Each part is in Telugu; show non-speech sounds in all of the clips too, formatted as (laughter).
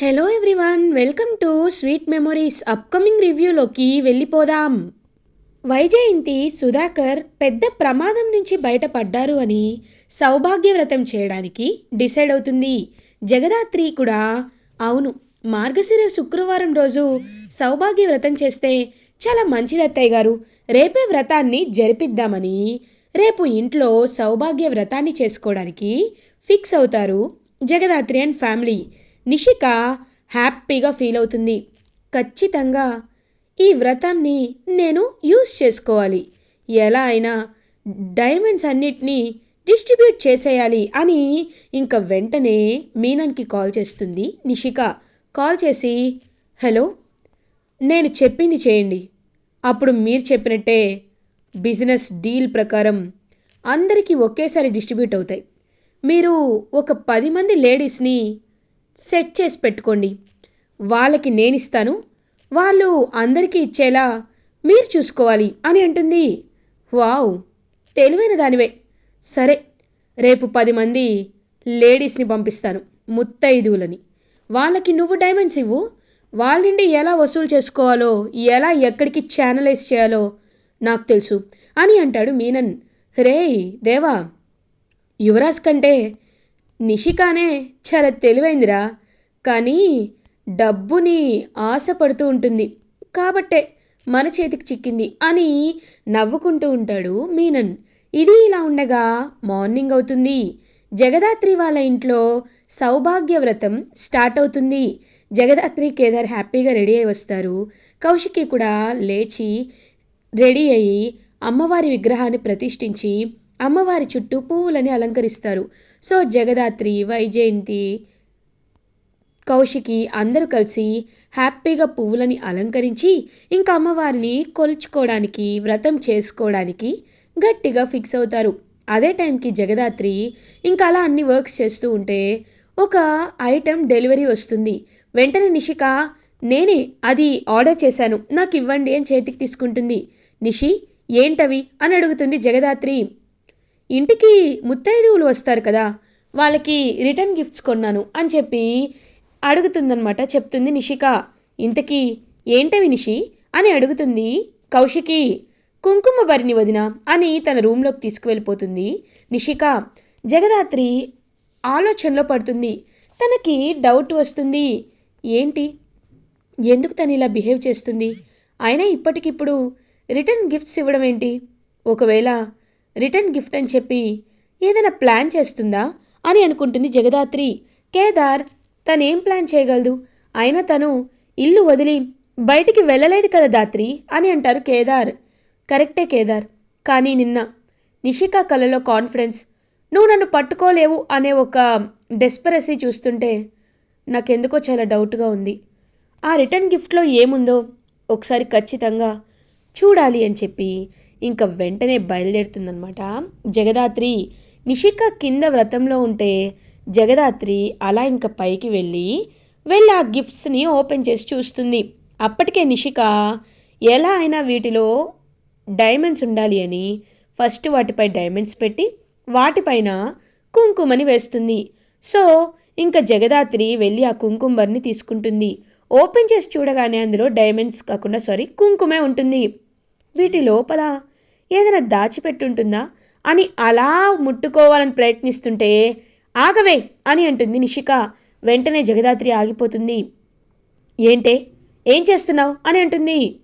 Hello everyone welcome to sweet memories upcoming రివ్యూలోకి వెళ్ళిపోదాం. వైజయంతి సుధాకర్ పెద్ద ప్రమాదం నుంచి బయటపడ్డారు అని సౌభాగ్యవ్రతం చేయడానికి డిసైడ్ అవుతుంది. జగదాత్రి కూడా అవును మార్గశిర శుక్రవారం రోజు సౌభాగ్య వ్రతం చేస్తే చాలా మంచిది అత్తయ్య గారు రేపే వ్రతాన్ని జరిపిద్దామని రేపు ఇంట్లో సౌభాగ్య వ్రతాన్ని చేసుకోవడానికి ఫిక్స్ అవుతారు జగదాత్రి అండ్ ఫ్యామిలీ. నిషిక హ్యాపీగా ఫీల్ అవుతుంది. ఖచ్చితంగా ఈ వ్రతాన్ని నేను యూస్ చేసుకోవాలి. ఎలా అయినా డైమండ్స్ అన్నిటినీ డిస్ట్రిబ్యూట్ చేసేయాలి అని ఇంకా వెంటనే మీనన్కి కాల్ చేస్తుంది నిషిక. కాల్ చేసి హలో నేను చెప్పింది చేయండి. అప్పుడు మీరు చెప్పినట్టే బిజినెస్ డీల్ ప్రకారం అందరికీ ఒకేసారి డిస్ట్రిబ్యూట్ అవుతాయి. మీరు ఒక పది మంది లేడీస్ని సెట్ చేసి పెట్టుకోండి. వాళ్ళకి నేను ఇస్తాను వాళ్ళు అందరికీ ఇచ్చేలా మీరు చూసుకోవాలి అని అంటుంది. వావ్ తెలివైన దానివే. సరే రేపు పది మంది లేడీస్ని పంపిస్తాను ముత్తైదువులని. వాళ్ళకి నువ్వు డైమండ్స్ ఇవ్వు. వాళ్ళ నుండి ఎలా వసూలు చేసుకోవాలో ఎలా ఎక్కడికి ఛానలైజ్ చేయాలో నాకు తెలుసు అని అంటాడు మీనన్. రే దేవా యువరాజ్ కంటే నిషికానే చాలా తెలివైందిరా. కానీ డబ్బుని ఆశపడుతూ ఉంటుంది. కాబట్టే మన చేతికి చిక్కింది అని నవ్వుకుంటూ ఉంటాడు మీనన్. ఇది ఇలా ఉండగా మార్నింగ్ అవుతుంది. జగదాత్రి వాళ్ళ ఇంట్లో సౌభాగ్య వ్రతం స్టార్ట్ అవుతుంది. జగదాత్రి కేదార్ హ్యాపీగా రెడీ అయి వస్తారు. కౌశికి కూడా లేచి రెడీ అయ్యి అమ్మవారి విగ్రహాన్ని ప్రతిష్ఠించి అమ్మవారి చుట్టూ పువ్వులని అలంకరిస్తారు. సో జగదాత్రి వైజయంతి కౌశికి అందరూ కలిసి హ్యాపీగా పువ్వులని అలంకరించి ఇంకా అమ్మవారిని కొలుచుకోవడానికి వ్రతం చేసుకోవడానికి గట్టిగా ఫిక్స్ అవుతారు. అదే టైంకి జగదాత్రి ఇంకా అలా అన్ని వర్క్స్ చేస్తూ ఉంటే ఒక ఐటెం డెలివరీ వస్తుంది. వెంటనే నిషిక నేనే అది ఆర్డర్ చేశాను. నాకు ఇవ్వండి అని చేతికి తీసుకుంటుంది. నిషి ఏంటవి? అని అడుగుతుంది జగదాత్రి. ఇంటికి ముత్తైదువులు వస్తారు కదా వాళ్ళకి రిటర్న్ గిఫ్ట్స్ కొన్నాను అని చెప్పి అడుగుతుందనమాట చెప్తుంది నిషిక. ఇంతకీ ఏంటవి నిషి? అని అడుగుతుంది కౌశికి. కుంకుమ భరిని వదిన అని తన రూమ్లోకి తీసుకువెళ్ళిపోతుంది నిషిక. జగదాత్రి ఆలోచనలో పడుతుంది. తనకి డౌట్ వస్తుంది. ఏంటి? ఎందుకు తను ఇలా బిహేవ్ చేస్తుంది? అయినా ఇప్పటికిప్పుడు రిటర్న్ గిఫ్ట్స్ ఇవ్వడం ఏంటి? ఒకవేళ రిటర్న్ గిఫ్ట్ అని చెప్పి ఏదైనా ప్లాన్ చేస్తుందా అని అనుకుంటుంది జగదాత్రి. కేదార్ తనేం ప్లాన్ చేయగలదు? అయినా తను ఇల్లు వదిలి బయటికి వెళ్ళలేదు కదా దాత్రి అని అంటారు కేదార్. కరెక్టే కేదార్ కానీ నిన్న నిషిక కళలో కాన్ఫిడెన్స్. నువ్వు నన్ను పట్టుకోలేవు అనే ఒక డెస్పరసీ చూస్తుంటే నాకెందుకో చాలా డౌట్గా ఉంది. ఆ రిటర్న్ గిఫ్ట్లో ఏముందో ఒకసారి ఖచ్చితంగా చూడాలి అని చెప్పి ఇంకా వెంటనే బయలుదేరుతుందనమాట జగదాత్రి నిషిక కింద వ్రతంలో ఉంటే జగదాత్రి అలా ఇంకా పైకి వెళ్ళి వెళ్ళి ఆ గిఫ్ట్స్ని ఓపెన్ చేసి చూస్తుంది. అప్పటికే నిషిక ఎలా అయినా వీటిలో డైమండ్స్ ఉండాలి అని ఫస్ట్ వాటిపై డైమండ్స్ పెట్టి వాటిపైన కుంకుమని వేస్తుంది. సో ఇంకా జగదాత్రి వెళ్ళి ఆ కుంకుమర్ని తీసుకుంటుంది. ఓపెన్ చేసి చూడగానే అందులో డైమండ్స్ కాకుండా సారీ కుంకుమే ఉంటుంది. వీటి లోపల ఏదైనా దాచిపెట్టుంటుందా? అని అలా ముట్టుకోవాలని ప్రయత్నిస్తుంటే ఆగవే అని అంటుంది నిషిక. వెంటనే జగదాత్రి ఆగిపోతుంది. ఏంటే? ఏం చేస్తున్నావు? అని అంటుంది.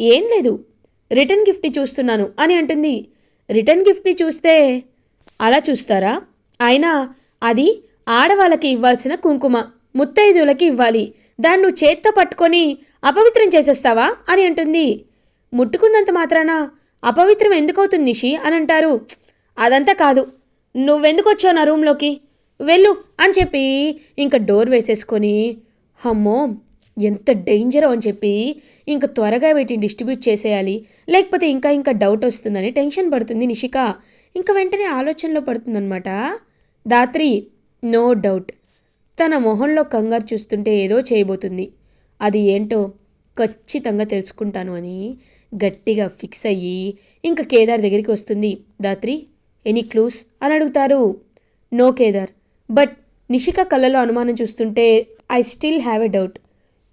ఏం లేదు. రిటర్న్ గిఫ్ట్ని చూస్తున్నాను అని అంటుంది. రిటర్న్ గిఫ్ట్ని చూస్తే అలా చూస్తారా? అయినా అది ఆడవాళ్ళకి ఇవ్వాల్సిన కుంకుమ ముత్తైదువులకి ఇవ్వాలి. దాన్ని నువ్వు చేత్తో పట్టుకొని అపవిత్రం చేసేస్తావా? అని అంటుంది. ముట్టుకున్నంత మాత్రాన అపవిత్రం ఎందుకు అవుతుంది నిషి అని అంటారు అదంతా కాదు. నువ్వెందుకు వచ్చావు నా రూమ్లోకి? వెళ్ళు అని చెప్పి ఇంకా డోర్ వేసేసుకొని అమ్మో ఎంత డేంజరో అని చెప్పి ఇంకా త్వరగా వీటిని డిస్ట్రిబ్యూట్ చేసేయాలి. లేకపోతే ఇంకా ఇంకా డౌట్ వస్తుందని టెన్షన్ పడుతుంది నిషిక. ఇంకా వెంటనే ఆలోచనలో పడుతుందనమాట దాత్రి నో డౌట్. తన మొహంలో కంగారు చూస్తుంటే ఏదో చేయబోతుంది. అది ఏంటో ఖచ్చితంగా తెలుసుకుంటాను అని గట్టిగా ఫిక్స్ అయ్యి ఇంకా కేదార్ దగ్గరికి వస్తుంది. Dhatri any clues? అని అడుగుతారు. నో కేదార్. బట్ నిషిక కళ్ళలో అనుమానం చూస్తుంటే I still have a doubt.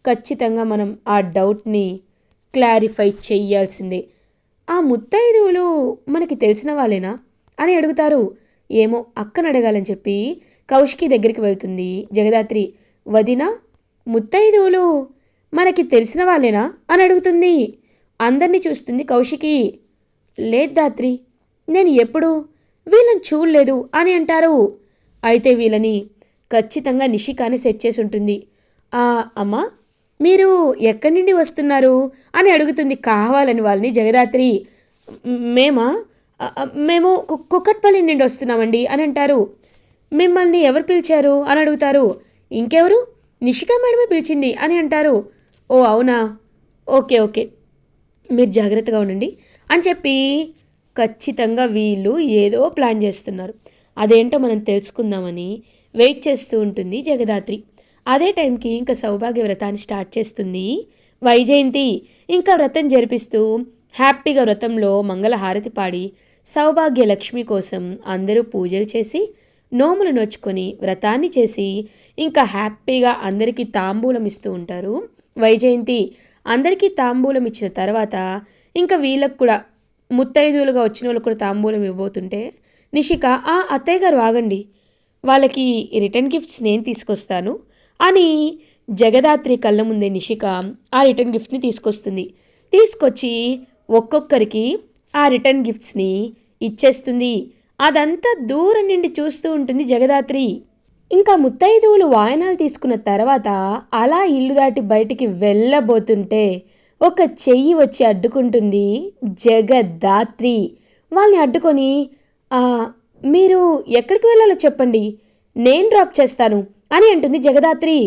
ఖచ్చితంగా మనం ఆ డౌట్ని క్లారిఫై చెయ్యాల్సిందే. ఆ ముత్తైదువులు మనకి తెలిసిన వాళ్ళేనా? అని అడుగుతారు. ఏమో అక్కను అడగాలని చెప్పి కౌశికి దగ్గరికి వెళ్తుంది జగదాత్రి. వదిన ముత్తైదువులు మనకి తెలిసిన వాళ్ళేనా? అని అడుగుతుంది. అందరినీ చూస్తుంది కౌశికి. లేదు దాత్రి నేను ఎప్పుడు వీళ్ళని చూడలేదు అని అంటారు. అయితే వీళ్ళని ఖచ్చితంగా నిషికాని సెట్ చేసి ఉంటుంది ఆ అమ్మా మీరు ఎక్కడి నుండి వస్తున్నారు అని అడుగుతుంది కావాలని వాళ్ళని జగదాత్రి. మేమా? మేము కుక్కట్పల్లి నుండి వస్తున్నామండి అని అంటారు. మిమ్మల్ని ఎవరు పిలిచారు అని అడుగుతారు. ఇంకెవరు? నిషికా మేడమే పిలిచింది అని అంటారు. ఓ అవునా? Okay okay. మీరు జాగ్రత్తగా ఉండండి అని చెప్పి ఖచ్చితంగా వీళ్ళు ఏదో ప్లాన్ చేస్తున్నారు. అదేంటో మనం తెలుసుకుందామని వెయిట్ చేస్తూ ఉంటుంది జగదాత్రి. అదే టైంకి ఇంకా సౌభాగ్య వ్రతాన్ని స్టార్ట్ చేస్తుంది వైజయంతి. ఇంకా వ్రతం జరిపిస్తూ హ్యాపీగా వ్రతంలో మంగళహారతి పాడి సౌభాగ్య లక్ష్మి కోసం అందరూ పూజలు చేసి నోములు నోచుకొని వ్రతాన్ని చేసి ఇంకా హ్యాపీగా అందరికీ తాంబూలం ఇస్తూ ఉంటారు వైజయంతి. అందరికీ తాంబూలం ఇచ్చిన తర్వాత ఇంకా వీళ్ళకు కూడా ముత్తైదువులుగా వచ్చిన వాళ్ళకు కూడా తాంబూలం ఇవ్వబోతుంటే నిషిక ఆ అత్తయ్య గారు ఆగండి. వాళ్ళకి రిటర్న్ గిఫ్ట్స్ నేను తీసుకొస్తాను అని జగదాత్రి కళ్ళ ముందే నిషిక ఆ రిటర్న్ గిఫ్ట్ని తీసుకొస్తుంది. తీసుకొచ్చి ఒక్కొక్కరికి ఆ రిటర్న్ గిఫ్ట్స్ని ఇచ్చేస్తుంది. అదంతా దూరం నుండి చూస్తూ ఉంటుంది జగదాత్రి. ఇంకా ముత్తైదువులు వాయనాలు తీసుకున్న తర్వాత అలా ఇల్లు దాటి బయటికి వెళ్ళబోతుంటే ఒక చెయ్యి వచ్చి అడ్డుకుంటుంది జగదాత్రి వాళ్ళని అడ్డుకొని మీరు ఎక్కడికి వెళ్ళాలో చెప్పండి. నేను డ్రాప్ చేస్తాను అని అంటుంది జగదాత్రి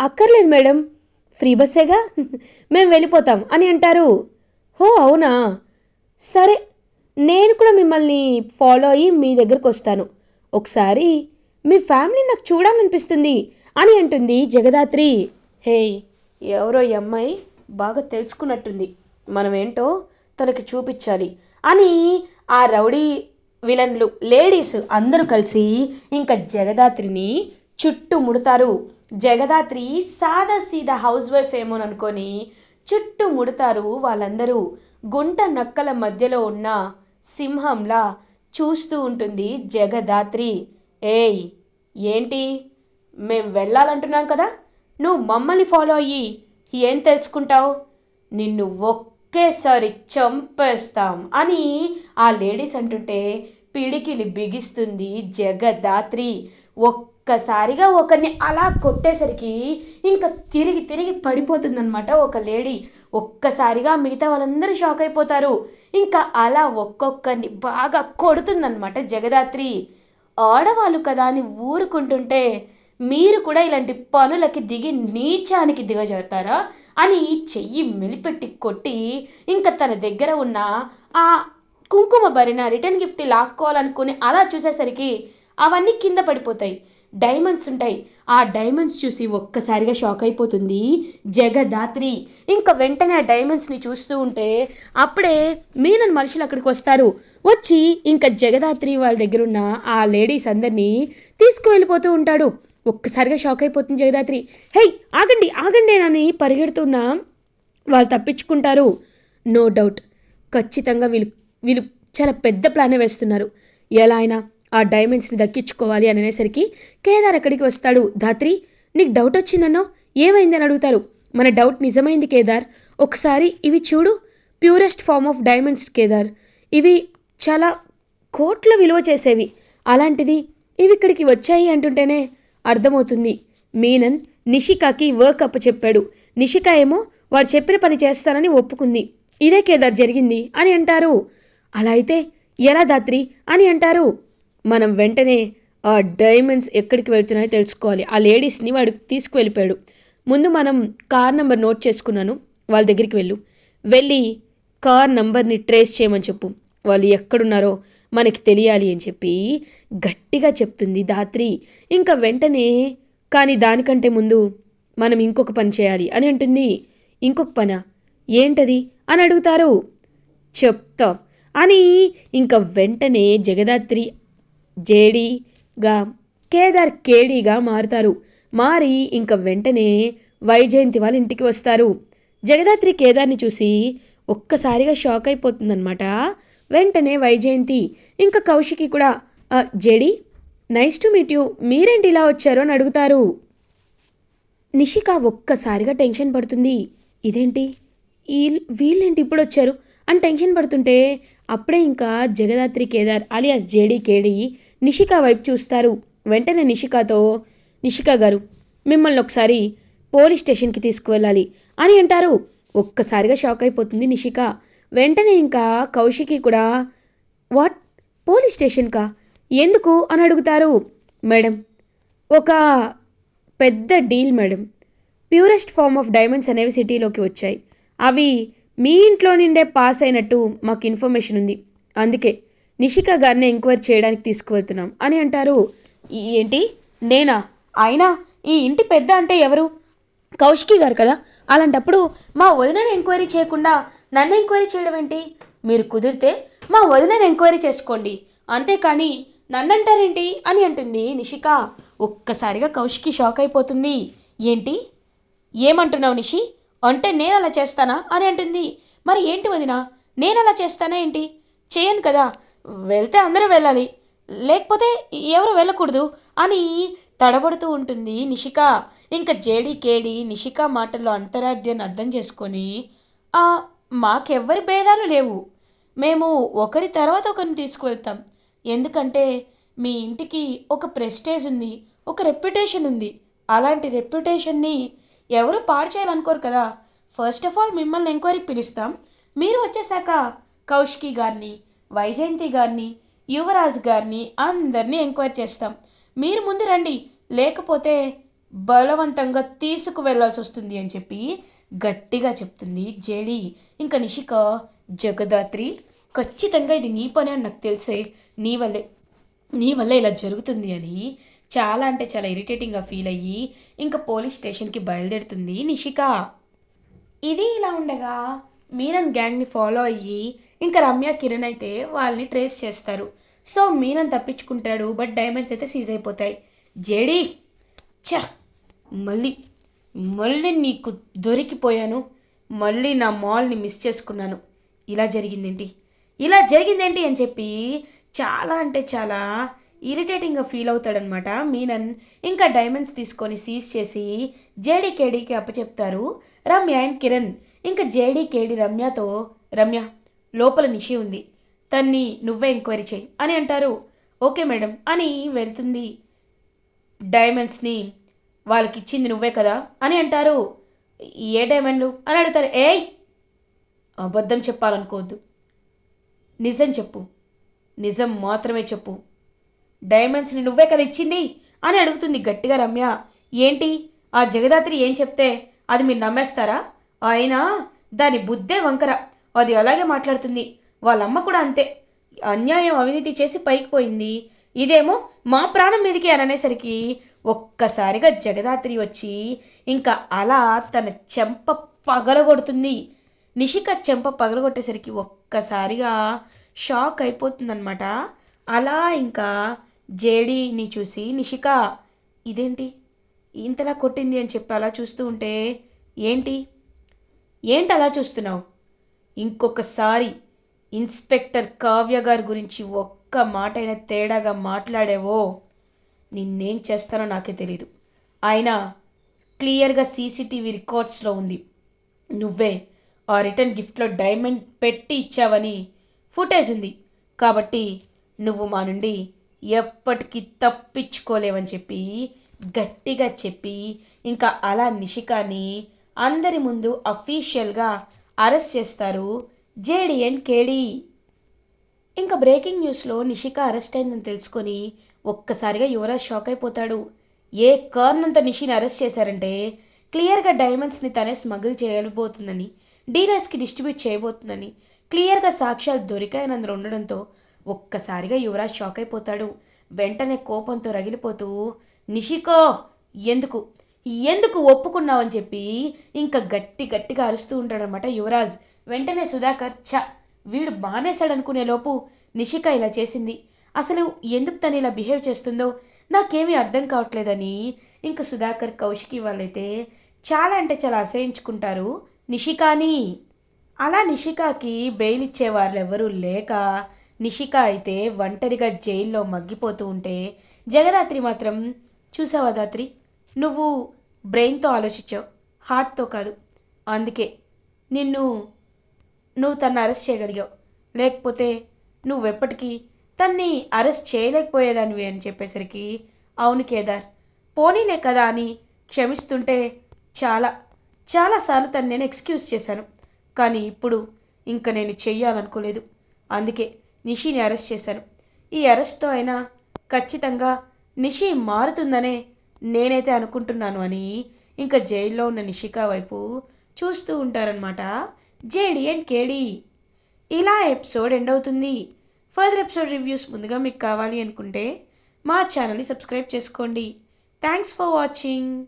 అక్కర్లేదు మేడం. ఫ్రీ బస్సేగా? (laughs) మేము వెళ్ళిపోతాం అని అంటారు. హో అవునా? సరే నేను కూడా మిమ్మల్ని ఫాలో అయ్యి మీ దగ్గరకు వస్తాను. ఒకసారి మీ ఫ్యామిలీ నాకు చూడాలనిపిస్తుంది అని అంటుంది జగదాత్రి. హే ఎవరో ఈ అమ్మాయి బాగా తెలుసుకున్నట్టుంది. మనమేంటో తనకి చూపించాలి అని ఆ రౌడీ విలన్లు లేడీస్ అందరూ కలిసి ఇంకా జగదాత్రిని చుట్టూ ముడతారు. జగదాత్రి సాదా సీదా హౌస్ వైఫ్ ఏమో అనుకొని చుట్టూ ముడతారు వాళ్ళందరూ. గుంట నక్కల మధ్యలో ఉన్న సింహంలా చూస్తూ ఉంటుంది జగదాత్రి. ఏయ్ ఏంటి? మేం వెళ్ళాలంటున్నాం కదా. నువ్వు మమ్మల్ని ఫాలో అయ్యి ఏం తెలుసుకుంటావు? నిన్ను ఒక్కేసారి చంపేస్తాం అని ఆ లేడీస్ అంటుంటే పిడికిలి బిగిస్తుంది జగదాత్రి. ఒక్కసారిగా ఒకరిని అలా కొట్టేసరికి ఇంకా తిరిగి తిరిగి పడిపోతుందన్నమాట ఒక లేడీ. ఒక్కసారిగా మిగతా వాళ్ళందరూ షాక్ అయిపోతారు. ఇంకా అలా ఒక్కొక్కరిని బాగా కొడుతుందన్నమాట జగదాత్రి. ఆడవాళ్ళు కదా అని ఊరుకుంటుంటే మీరు కూడా ఇలాంటి పనులకి దిగి నీచానికి దిగజారుతారా అని చెయ్యి మెలిపెట్టి కొట్టి ఇంకా తన దగ్గర ఉన్న ఆ కుంకుమ భరిన రిటర్న్ గిఫ్ట్ లాక్కోవాలనుకుని అలా చూసేసరికి అవన్నీ కింద పడిపోతాయి. డైమండ్స్ ఉంటాయి. ఆ డైమండ్స్ చూసి ఒక్కసారిగా షాక్ అయిపోతుంది జగదాత్రి. ఇంకా వెంటనే ఆ డైమండ్స్ని చూస్తూ ఉంటే అప్పుడే మీనన్ మనుషులు అక్కడికి వస్తారు. వచ్చి ఇంకా జగదాత్రి వాళ్ళ దగ్గర ఉన్న ఆ లేడీస్ అందరినీ తీసుకువెళ్ళిపోతూ ఉంటాడు. ఒక్కసారిగా షాక్ అయిపోతుంది జగదాత్రి. హే ఆగండి ఆగండి అని పరిగెడుతున్నా వాళ్ళు తప్పించుకుంటారు. No doubt. ఖచ్చితంగా వీళ్ళు వీళ్ళు చాలా పెద్ద ప్లానే వేస్తున్నారు. ఎలా అయినా ఆ డైమండ్స్ని దక్కించుకోవాలి అని అనేసరికి కేదార్ అక్కడికి వస్తాడు? ధాత్రి నీకు డౌట్ వచ్చిందన్నో? ఏమైంది అని అడుగుతారు. మన డౌట్ నిజమైంది కేదార్. ఒకసారి ఇవి చూడు. Purest form of diamonds Kedar. ఇవి చాలా కోట్ల విలువ చేసేవి. అలాంటిది ఇవి ఇక్కడికి వచ్చాయి అంటుంటేనే అర్థమవుతుంది. మీనన్ నిషికాకి వర్క్ అప్ చెప్పాడు. నిషిక ఏమో వాడు చెప్పిన పని చేస్తానని ఒప్పుకుంది. ఇదే కేదార్ జరిగింది అని అంటారు. అలా అయితే ఎలా దాత్రి అని అంటారు? మనం వెంటనే ఆ డైమండ్స్ ఎక్కడికి వెళ్తున్నాయో తెలుసుకోవాలి. ఆ లేడీస్ని వాడు తీసుకువెళ్ళిపోయాడు. ముందు మనం కార్ నెంబర్ నోట్ చేసుకున్నాను. వాళ్ళ దగ్గరికి వెళ్ళు. వెళ్ళి కార్ నంబర్ని ట్రేస్ చేయమని చెప్పు. వాళ్ళు ఎక్కడున్నారో మనకి తెలియాలి అని చెప్పి గట్టిగా చెప్తుంది ధాత్రి. ఇంకా వెంటనే కానీ దానికంటే ముందు మనం ఇంకొక పని చేయాలి అని అంటుంది. ఇంకొక పన? ఏంటది? అని అడుగుతారు. చెప్తా అని ఇంకా వెంటనే జగదాత్రి జేడీగా కేదార్ కేడీగా మారుతారు. మారి ఇంక వెంటనే వైజయంతి వాళ్ళ ఇంటికి వస్తారు. జగదాత్రి కేదార్ని చూసి ఒక్కసారిగా షాక్ అయిపోతుందన్నమాట. వెంటనే వైజయంతి ఇంకా కౌశికి కూడా JD nice to meet you మీరేంటి ఇలా వచ్చారు? అని అడుగుతారు. నిషిక ఒక్కసారిగా టెన్షన్ పడుతుంది. ఇదేంటి? ఈ వీళ్ళేంటి ఇప్పుడు వచ్చారు? అని టెన్షన్ పడుతుంటే అప్పుడే ఇంకా Jagadhatri Kedar alias JD KD Nishika వైపు చూస్తారు. వెంటనే నిషికతో నిషిక గారు మిమ్మల్ని ఒకసారి పోలీస్ స్టేషన్కి తీసుకువెళ్ళాలి అని అంటారు. ఒక్కసారిగా షాక్ అయిపోతుంది నిషిక. వెంటనే ఇంకా కౌశికి కూడా వాట్? పోలీస్ స్టేషన్కా? ఎందుకు? అని అడుగుతారు. మేడం ఒక పెద్ద deal madam. Purest form of diamonds అనేవి సిటీలోకి వచ్చాయి. అవి మీ ఇంట్లో నిండే పాస్ అయినట్టు మాకు ఇన్ఫర్మేషన్ ఉంది. అందుకే నిషిక గారిని ఎంక్వైరీ చేయడానికి తీసుకువెళ్తున్నాం అని అంటారు. ఏంటి? నేనా? అయినా ఈ ఇంటి పెద్ద అంటే ఎవరు? కౌశికి గారు కదా. అలాంటప్పుడు మా వదినని ఎంక్వైరీ చేయకుండా నన్ను ఎంక్వైరీ చేయడం ఏంటి? మీరు కుదిరితే మా వదినని ఎంక్వైరీ చేసుకోండి. అంతేకాని నన్నంటారేంటి అని అంటుంది నిషిక. ఒక్కసారిగా కౌశికి షాక్ అయిపోతుంది. ఏంటి? ఏమంటున్నావు నిషి? అంటే నేను అలా చేస్తానా? అని అంటుంది. మరి ఏంటి వదిన? నేను అలా చేస్తానా ఏంటి? చేయను కదా. వెళ్తే అందరూ వెళ్ళాలి. లేకపోతే ఎవరు వెళ్ళకూడదు అని తడబడుతూ ఉంటుంది నిషిక. ఇంకా జేడి కేడి నిషిక మాటల్లో అంతరార్థాన్ని అర్థం చేసుకొని మాకెవ్వరి భేదాలు లేవు. మేము ఒకరి తర్వాత ఒకరిని తీసుకువెళ్తాం. ఎందుకంటే మీ ఇంటికి ఒక ప్రెస్టేజ్ ఉంది ఒక రెప్యుటేషన్ ఉంది. అలాంటి రెప్యుటేషన్ని ఎవరు పాడు చేయాలనుకోరు కదా. ఫస్ట్ ఆఫ్ ఆల్ మిమ్మల్ని ఎంక్వైరీ పిలుస్తాం. మీరు వచ్చేసాక కౌష్కి గారిని వైజయంతి గారిని యువరాజ్ గారిని అందరినీ ఎంక్వైరీ చేస్తాం. మీరు ముందు రండి. లేకపోతే బలవంతంగా తీసుకు వెళ్ళాల్సి వస్తుంది అని చెప్పి గట్టిగా చెప్తుంది జేడి. ఇంకా నిషిక జగదాత్రి ఖచ్చితంగా ఇది నీ పని అని నాకు తెలిసే నీ వల్లే నీ వల్ల ఇలా జరుగుతుంది అని చాలా అంటే చాలా ఇరిటేటింగ్గా ఫీల్ అయ్యి ఇంకా పోలీస్ స్టేషన్కి బయలుదేరుతుంది నిషిక. ఇది ఇలా ఉండగా మీరన్ గ్యాంగ్ని ఫాలో అయ్యి ఇంకా రమ్య కిరణ్ అయితే వాళ్ళని ట్రేస్ చేస్తారు. సో మీనన్ తప్పించుకుంటాడు బట్ డైమండ్స్ అయితే సీజ్ అయిపోతాయి. జేడీ! చ మళ్ళీ మళ్ళీ నీకు దొరికిపోయాను. మళ్ళీ నా మాల్ని మిస్ చేసుకున్నాను. ఇలా జరిగిందేంటి? ఇలా జరిగిందేంటి అని చెప్పి చాలా అంటే చాలా ఇరిటేటింగ్గా ఫీల్ అవుతాడనమాట మీనన్. ఇంకా డైమండ్స్ తీసుకొని సీజ్ చేసి జేడీ కేడీకి అప్పచెప్తారు రమ్య అండ్ కిరణ్. ఇంకా జేడీకేడి రమ్యతో రమ్య లోపల నిషి ఉంది. తన్ని నువ్వే ఎంక్వైరీ చేయి. అని అంటారు. ఓకే మేడం అని వెళ్తుంది డైమండ్స్ని. వాళ్ళకి ఇచ్చింది నువ్వే కదా? అని అంటారు. ఏ డైమండ్లు? అని అడుగుతారు. ఏయ్! అబద్ధం చెప్పాలనుకోవద్దు. నిజం చెప్పు. నిజం మాత్రమే చెప్పు. డైమండ్స్ని నువ్వే కదా ఇచ్చింది? అని అడుగుతుంది గట్టిగా రమ్య. ఏంటి? ఆ జగదాత్రి ఏం చెప్తే అది మీరు నమ్మేస్తారా? అయినా దాని బుద్ధే వంకర. అది అలాగే మాట్లాడుతుంది. వాళ్ళమ్మ కూడా అంతే. అన్యాయం అవినీతి చేసి పైకి పోయింది. ఇదేమో మా ప్రాణం మీదకి అననేసరికి ఒక్కసారిగా జగదాత్రి వచ్చి ఇంకా అలా తన చెంప పగలగొడుతుంది. నిషిక చెంప పగలగొట్టేసరికి ఒక్కసారిగా షాక్ అయిపోతుందన్నమాట. అలా ఇంకా జేడీని చూసి నిషిక ఇదేంటి? ఇంతలా కొట్టింది అని చెప్పి అలా చూస్తూ ఉంటే ఏంటి? ఏంటి అలా చూస్తున్నావు? ఇంకొకసారి ఇన్స్పెక్టర్ కావ్య గారి గురించి ఒక్క మాట తేడాగా మాట్లాడేవో నిన్నేం చేస్తానో నాకే తెలీదు. ఆయన క్లియర్గా సీసీటీవీ రికార్డ్స్లో ఉంది. నువ్వే ఆ రిటర్న్ గిఫ్ట్లో డైమండ్ పెట్టి ఇచ్చావని ఫుటేజ్ ఉంది. కాబట్టి నువ్వు మా నుండి ఎప్పటికీ తప్పించుకోలేవని చెప్పి గట్టిగా చెప్పి ఇంకా అలా నిషికాని అందరి ముందు అఫీషియల్గా అరెస్ట్ చేస్తారు. JD and KD. ఇంకా బ్రేకింగ్ న్యూస్లో నిషిక అరెస్ట్ అయిందని తెలుసుకొని ఒక్కసారిగా యువరాజ్ షాక్ అయిపోతాడు. ఏ కారణంతో నిషిని అరెస్ట్ చేశారంటే క్లియర్గా డైమండ్స్ని తనే స్మగుల్ చేయబోతుందని డీలర్స్కి డిస్ట్రిబ్యూట్ చేయబోతుందని క్లియర్గా సాక్ష్యాలు దొరికాయని అందులో ఉండడంతో ఒక్కసారిగా యువరాజ్ షాక్ అయిపోతాడు. వెంటనే కోపంతో రగిలిపోతూ నిషికో ఎందుకు? ఎందుకు ఒప్పుకున్నావని చెప్పి ఇంకా గట్టి గట్టిగా అరుస్తూ ఉంటాడనమాట యువరాజ్. వెంటనే సుధాకర్ ఛ! వీడు బానేశాడనుకునే లోపు నిషిక ఇలా చేసింది. అసలు ఎందుకు తను ఇలా బిహేవ్ చేస్తుందో నాకేమీ అర్థం కావట్లేదని ఇంకా సుధాకర్ కౌశికి వాళ్ళైతే చాలా అంటే చాలా అసహించుకుంటారు. నిషికాని! అలా నిషికాకి బెయిల్ ఇచ్చే వాళ్ళు ఎవరూ లేక నిషిక అయితే ఒంటరిగా జైల్లో మగ్గిపోతూ ఉంటే జగదాత్రి మాత్రం చూసావా దాత్రి? నువ్వు బ్రెయిన్తో ఆలోచించావు హార్ట్తో కాదు. అందుకే నిన్ను నువ్వు తను అరెస్ట్ చేయగలిగావు. లేకపోతే నువ్వెప్పటికీ తన్ని అరెస్ట్ చేయలేకపోయేదానివి అని చెప్పేసరికి అవును కేదార్ పోనీలే కదా అని క్షమిస్తుంటే చాలా చాలాసార్లు తను నేను ఎక్స్క్యూజ్ చేశాను. కానీ ఇప్పుడు ఇంకా నేను చెయ్యాలనుకోలేదు. అందుకే నిషిని అరెస్ట్ చేశాను. ఈ అరెస్ట్తో అయినా ఖచ్చితంగా నిషి మారుతుందనే నేనైతే అనుకుంటున్నాను అని ఇంకా జైల్లో ఉన్న నిషిక వైపు చూస్తూ ఉంటారనమాట జేడి అండ్ కేడి ఇలా ఎపిసోడ్ ఎండ్ అవుతుంది. ఫర్దర్ ఎపిసోడ్ రివ్యూస్ ముందుగా మీకు కావాలి అనుకుంటే మా ఛానల్ని సబ్స్క్రైబ్ చేసుకోండి. Thanks for watching.